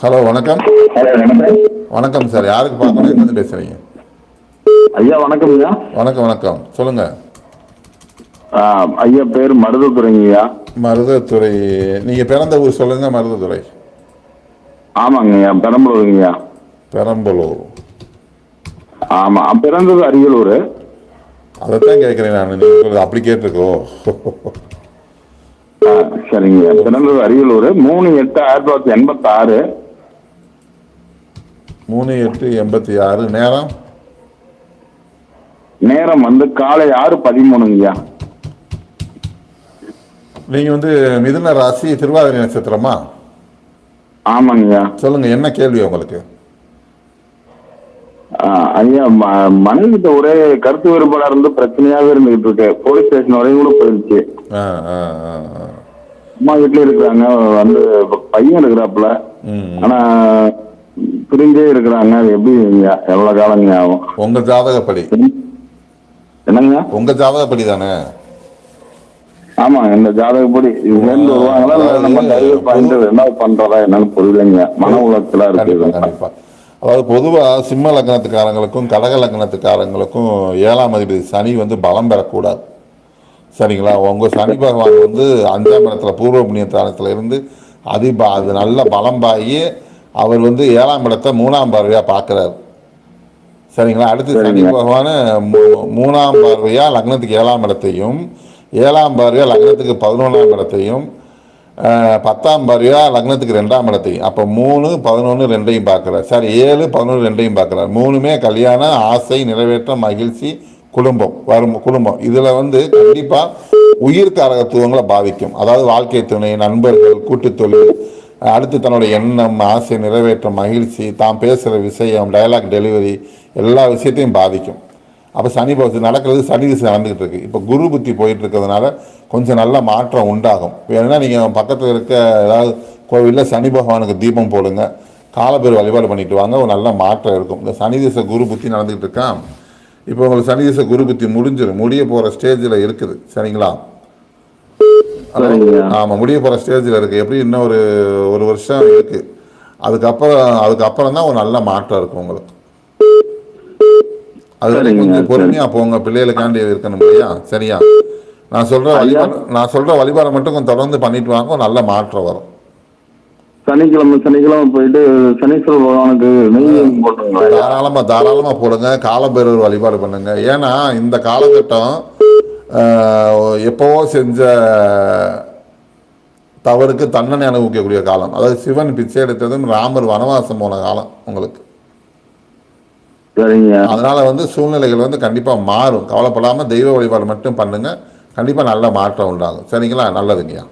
Hello வணக்கம். வணக்கம். Sir. யாருக்கு பார்க்கணும்? எங்கேருந்து பேசுறீங்க? ஐயா வணக்கம் ஐயா. வணக்கம் வணக்கம். சொல்லுங்க. ஐயா பேர் மருதத்துறைங்க ஐயா. மருதத்துறை நீங்க பிறந்த ஊர் சொல்லுங்க மருதத்துறை ஆமாங்க ஐயா பெரம்பலூருங்க ஐயா. பெரம்பலூர். ஆமா பிறந்தது அரியலூர். அதைத்தான் கேட்குறேன் நான். நீங்க அப்படி கேட்டிருக்கோ. ஆ, சரிங்க. பிறந்தது அரியலூர் மூணு எட்டு ஆயிரத்தி தொள்ளாயிரத்தி எண்பத்தி ஆறு மூணு எட்டு எண்பத்தி ஆறு நேரம்? நேரம் வந்து காலை ஆறு பதிமூணுங்க ஐயா நீங்க வந்து மிதுன ராசி திருவாதிரை நட்சத்திரமா? ஆமாங்க ஐயா சொல்லுங்க என்ன கேள்வி உங்களுக்கு? ஆ, ஐயா மனைவிட்ட ஒரே கருத்து வேறுபாடா இருந்து பிரச்சனையாவே இருந்துகிட்டு இருக்கு. போலீஸ் ஸ்டேஷன் வரையும் கூட போயிருச்சு. அம்மா வீட்லயே இருக்கிறாங்க. வந்து பையன் இருக்கிறாப்புல. ஆனா பிரிஞ்சே இருக்கிறாங்க. எப்படி எவ்வளவு காலங்க ஆகும்? உங்க ஜாதகப்படி? என்னங்க? உங்க ஜாதகப்படி தானே? ஆமா இந்த ஜாதகப்படி. வருவாங்களா? இல்ல நம்ம டைவர்ட் பண்ணிட்டு என்ன பண்றதா என்னன்னு புரியலைங்க. மன உலகத்துல இருக்குது கண்டிப்பா. அதாவது பொதுவா சிம்ம லக்னத்துக்காரங்களுக்கும் கடக லக்னத்துக்காரங்களுக்கும் ஏழாம் அதிபதி சனி வந்து பலம் பெறக்கூடாது. சரிங்களா? உங்க சனி பகவான் வந்து அஞ்சாம் இடத்துல பூர்வ புண்ணியத்தானத்துல இருந்து அதிப அது நல்ல பலம் பாயி அவர் வந்து ஏழாம் இடத்தை மூணாம் பார்வையா பார்க்கறாரு சரிங்களா? அடுத்து சனி. பகவான் மூ- மூணாம் பார்வையா லக்னத்துக்கு ஏழாம் இடத்தையும் ஏழாம் பார்வையா லக்னத்துக்கு பதினொன்றாம் இடத்தையும் பத்தாம் பார்வையா லக்னத்துக்கு ரெண்டாம் இடத்தையும். அப்போ மூணு பதினொன்று ரெண்டையும் பார்க்குறார் சார் ஏழு பதினொன்று ரெண்டையும் பார்க்குறார் மூணுமே கல்யாணம் ஆசை நிறைவேற்றம் மகிழ்ச்சி குடும்பம் வரும் குடும்பம். இதில் வந்து கண்டிப்பாக உயிர் காரகத்துவங்களை பாதிக்கும். அதாவது வாழ்க்கை துணை நண்பர்கள் கூட்டுத்தொழில் அடுத்து தன்னோட எண்ணம் ஆசை நிறைவேற்றம் மகிழ்ச்சி தான் பேசுகிற விஷயம் டயலாக் டெலிவரி எல்லா விஷயத்தையும் பாதிக்கும். அப்போ சனி பகவான் நடக்கிறது சனி திசை நடந்துகிட்டு இருக்கு. இப்போ குரு புத்தி போயிட்டு இருக்கிறதுனால கொஞ்சம் நல்ல மாற்றம் உண்டாகும். வேணும்னா நீங்கள் பக்கத்தில் இருக்க ஏதாவது கோவிலில் சனி பகவானுக்கு தீபம் போடுங்க. காலப்பேர் வழிபாடு பண்ணிட்டு வாங்க. ஒரு நல்ல மாற்றம் இருக்கும். இந்த சனி திசை குரு புத்தி நடந்துகிட்டு இருக்கான் இப்போ உங்களுக்கு சனி திசை குரு புத்தி முடிஞ்சிடும் முடிய போகிற ஸ்டேஜில் இருக்குது. சரிங்களா? சரிங்க. ஆமாம் முடிய போகிற ஸ்டேஜில் இருக்குது எப்படி இன்னும் ஒரு ஒரு வருஷம் இருக்குது அதுக்கப்புறம் அதுக்கப்புறம் தான் ஒரு நல்ல மாற்றம் இருக்கும் உங்களுக்கு. அது கொஞ்சம் பொறுமையாக போங்க. பிள்ளைகளுக்காண்டி இருக்கணும் இல்லையா? சரியா? நான் சொல்கிற வழிபாடு நான் சொல்கிற வழிபாடை மட்டும் கொஞ்சம் தொடர்ந்து பண்ணிட்டு வாங்க. நல்ல மாற்றம் வரும். சனிக்கிழமை சனிக்கிழமை போயிட்டு சனீஸ்வர பகவானுக்கு நெய் போட்டுங்களா? ஐயா? தாராளமாக தாராளமாக போடுங்க. காலபைரவர் வழிபாடு பண்ணுங்க. ஏன்னா இந்த காலகட்டம் எப்பவோ செஞ்ச தவறுக்கு தண்டனை அனுபவிக்கக்கூடிய காலம். அதாவது சிவன் பிச்சை எடுத்ததும் ராமர் வனவாசம் போன காலம் உங்களுக்கு. சரிங்க. அதனால வந்து சூழ்நிலைகள் வந்து கண்டிப்பாக மாறும். கவலைப்படாமல் தெய்வ வழிபாடு மட்டும் பண்ணுங்க. கண்டிப்பாக நல்ல மாற்றம் உண்டாகும். சரிங்களா? நல்லதுங்கய்யா.